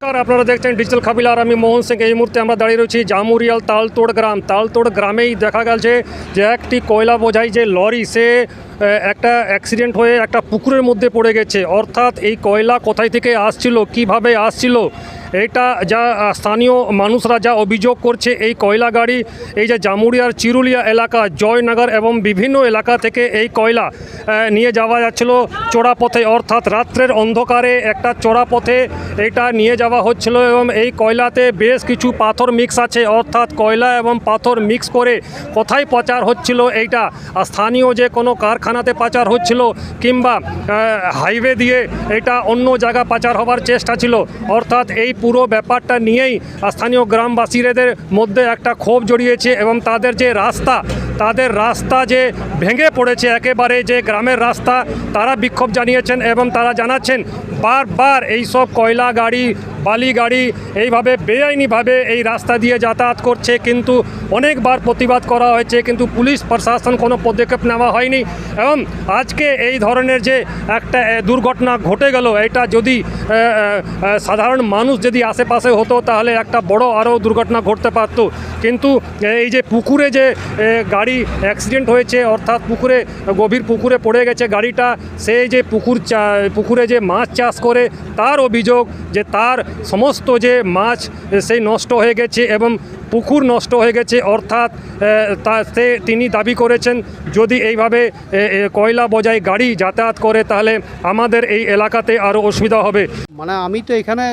নমস্কার, আপনারা দেখছেন ডিজিটাল খাবিলার আমি মোহন সিং। এই মুহূর্তে আমরা দাঁড়িয়ে রয়েছি জামুরিয়াল তালতোড় গ্রাম। তালতোড় গ্রামেই দেখা গেছে যে একটি কয়লা বোঝাই যে লরি, সে একটা অ্যাক্সিডেন্ট হয়ে একটা পুকুরের মধ্যে পড়ে গেছে। অর্থাৎ এই কয়লা কোথায় থেকে আসছিল, কীভাবে আসছিল এটা যা স্থানীয় মানুষরা যা অভিযোগ করছে, এই কয়লা গাড়ি, এই যে জামুরিয়ার চিরুলিয়া এলাকা, জয়নগর এবং বিভিন্ন এলাকা থেকে এই কয়লা নিয়ে যাওয়া যাচ্ছিল চোরা পথে অর্থাৎ রাত্রের অন্ধকারে একটা চোরা পথে এটা নিয়ে যাওয়া হচ্ছিল এবং এই কয়লাতে বেশ কিছু পাথর মিক্স আছে। অর্থাৎ কয়লা এবং পাথর মিক্স করে কোথায় পাচার হচ্ছিল এইটা স্থানীয় যে কোনো কারখানাতে পাচার হচ্ছিল কিংবা হাইওয়ে দিয়ে এটা অন্য জায়গা পাচার হবার চেষ্টা ছিল। অর্থাৎ এই পুরো ব্যাপারটা নিয়েই স্থানীয় গ্রামবাসীদের মধ্যে একটা ক্ষোভ জড়িয়েছে এবং তাদের যে রাস্তা তাদের রাস্তা যে ভেঙে পড়েছে একেবারে যে গ্রামের রাস্তা তারা বিক্ষোভ জানিয়েছেন এবং তারা জানাচ্ছেন বারবার এইসব কয়লা গাড়ি বালি গাড়ি এইভাবে বেআইনিভাবে এই রাস্তা দিয়ে যাতায়াত করছে। কিন্তু অনেকবার প্রতিবাদ করা হয়েছে কিন্তু পুলিশ প্রশাসন কোনো পদক্ষেপ নেওয়া হয়নি এবং আজকে এই ধরনের যে একটা দুর্ঘটনা ঘটে গেল এটা যদি সাধারণ মানুষ যদি আশেপাশে হতো তাহলে একটা বড় আরও দুর্ঘটনা ঘটতে পারতো। কিন্তু এই যে পুকুরে যে এ, গাড়ি অ্যাক্সিডেন্ট হয়েছে, অর্থাৎ পুকুরে, গভীর পুকুরে পড়ে গেছে গাড়িটা। সেই যে পুকুর পুকুরে যে মাছ চাষ করে, তার অভিযোগ যে তার সমস্ত যে মাছ, সেই নষ্ট হয়ে গেছে এবং পুকুর নষ্ট হয়ে গেছে। অর্থাৎ তা, সে, তিনি দাবি করেছেন, যদি এইভাবে কয়লা বজায় গাড়ি যাতায়াত করে, তাহলে আমাদের এই এলাকাতে আরও অসুবিধা হবে। মানে আমি তো এখানে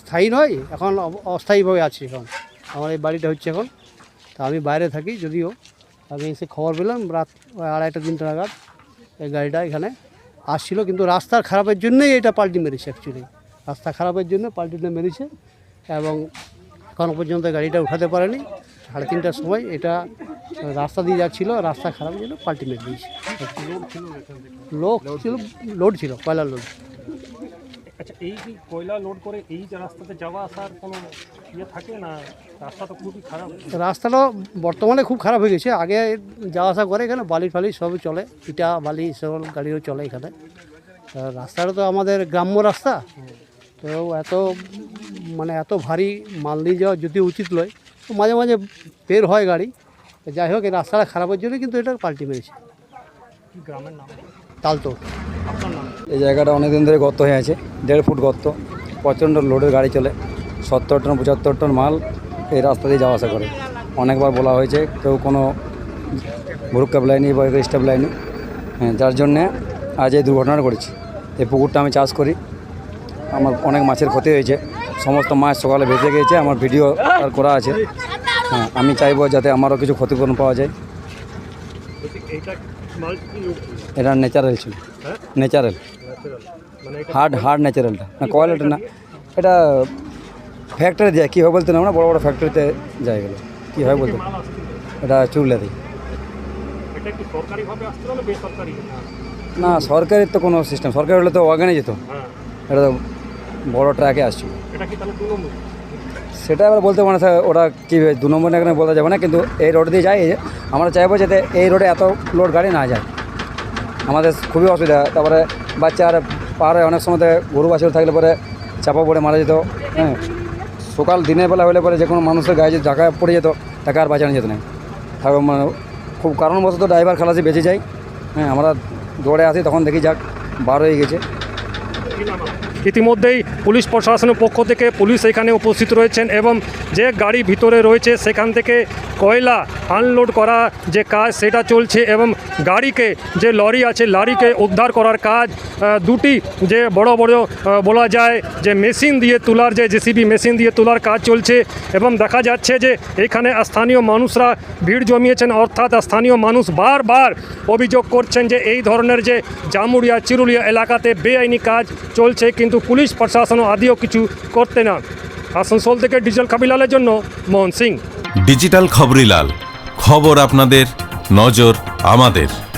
স্থায়ী নয় এখন অস্থায়ীভাবে আছি এখন। আমার এই বাড়িটা হচ্ছে এখন। তা আমি বাইরে থাকি যদিও। আমি এসে খবর পেলাম রাত আড়াইটা তিনটা নাগাদ এই গাড়িটা এখানে আসছিল কিন্তু রাস্তার খারাপের জন্যই এটা পাল্টি মেরেছে অ্যাকচুয়ালি রাস্তা খারাপের জন্য পাল্টিটা মেরেছে এবং এখনও পর্যন্ত গাড়িটা উঠাতে পারেনি। সাড়ে তিনটার সময় এটা রাস্তা দিয়ে যাচ্ছিল রাস্তা খারাপের জন্য পাল্টি মেরে দিয়েছে। লোক ছিল লোড ছিল কয়লা লোড। আচ্ছা এই যে কয়লা লোড করে এই যে রাস্তাতে যাওয়া আসার কোনো ইয়ে থাকে না? রাস্তা তো খুবই খারাপ। রাস্তাটা বর্তমানে খুব খারাপ হয়ে গেছে। আগে যাওয়া আসা করে এখানে বালি ফালি সবই চলে ইটা বালি সব গাড়িও চলে এখানে। রাস্তাটা তো আমাদের গ্রাম্য রাস্তা। তো এত মানে এত ভারী মাল নিয়ে যাওয়া যদি উচিত নয় তো মাঝে মাঝে বের হয় গাড়ি। যাই হোক এই রাস্তাটা খারাপের জন্য কিন্তু এটা পাল্টি মেরেছে। গ্রামের নাম? তালতো এই জায়গাটা অনেক দিন ধরে গর্ত হয়ে আছে দেড় ফুট গর্ত প্রচণ্ড লোডের গাড়ি চলে সত্তর টন পঁচাত্তর টন মাল এই রাস্তা দিয়ে যাওয়া আসা করে। অনেকবার বলা হয়েছে কেউ কোনো ভুরুক্ষেপ লাইনি বা স্টেপ লাইনি। হ্যাঁ যার জন্যে আজ এই দুর্ঘটনাটা করেছি এই পুকুরটা আমি চাষ করি আমার অনেক মাছের ক্ষতি হয়েছে সমস্ত মাছ সকালে ভেসে গিয়েছে আমার ভিডিও আর করা আছে। হ্যাঁ আমি চাইব যাতে আমারও কিছু ক্ষতিপূরণ পাওয়া যায়। এটা ন্যাচারাল ছিল? ন্যাচারাল হার্ড হার্ড ন্যাচারালটা না কোয়ালিটি না। এটা ফ্যাক্টরি যায়। কী হয় বলতে না? আমরা বড় বড় ফ্যাক্টরিতে যায় গেলো। কী হয় বলতে এটা চুগলে দিই না সরকারের তো কোনো সিস্টেম সরকার হলে তো ওয়াগানে যেত হ্যাঁ। এটা তো বড় ট্র্যাকে আসছিল। সেটা এবার বলতে পারে স্যার ওরা কী দু নম্বর এখানে বলা যাবে না, কিন্তু এই রোড দিয়ে যায় এই যে আমরা চাইব যাতে এই রোডে এত লোড গাড়ি না যায়। আমাদের খুবই অসুবিধা, তারপরে বাচ্চার পাহাড়ে অনেক সময় গরু বাছুর থাকলে পরে চাপা পড়ে মারা যেত হ্যাঁ। সকাল দিনের বেলা হলে পরে যে কোনো মানুষের গায়ে যদি ঢাকা পড়ে যেত, তাকে আর বাঁচানো যেত না। তারপর মানে খুব কারণবশত ড্রাইভার খালাসি বেঁচে যায় হ্যাঁ আমরা দৌড়ে আসি, তখন দেখি যাক, বার হয়ে গেছে। ইতিমধ্যেই পুলিশ প্রশাসনের পক্ষ থেকে পুলিশ এখানে উপস্থিত রয়েছেন এবং যে গাড়ি ভিতরে রয়েছে সেখান থেকে কয়লা আনলোড করা যে কাজ সেটা চলছে এবং গাড়িকে যে লরি আছে লরিকে উদ্ধার করার কাজ দুটি যে বড় বড় বলা যায় যে মেশিন দিয়ে তোলার যে জেসিবি মেশিন দিয়ে তোলার কাজ চলছে এবং দেখা যাচ্ছে যে এখানে স্থানীয় মানুষরা ভিড় জমিয়েছেন। অর্থাৎ স্থানীয় মানুষ বারবার অভিযোগ করছেন যে এই ধরনের যে জামুরিয়া চিরুলিয়া এলাকাতে বেআইনি কাজ চলছে, কিন্তু পুলিশ, প্রশাসন আদিও কিছু করতে না। আসানসোল থেকে ডিজিটাল খাবিলালের জন্য মোহন সিং। ডিজিটাল খবরিলাল, খবর আপনাদের, নজর আমাদের।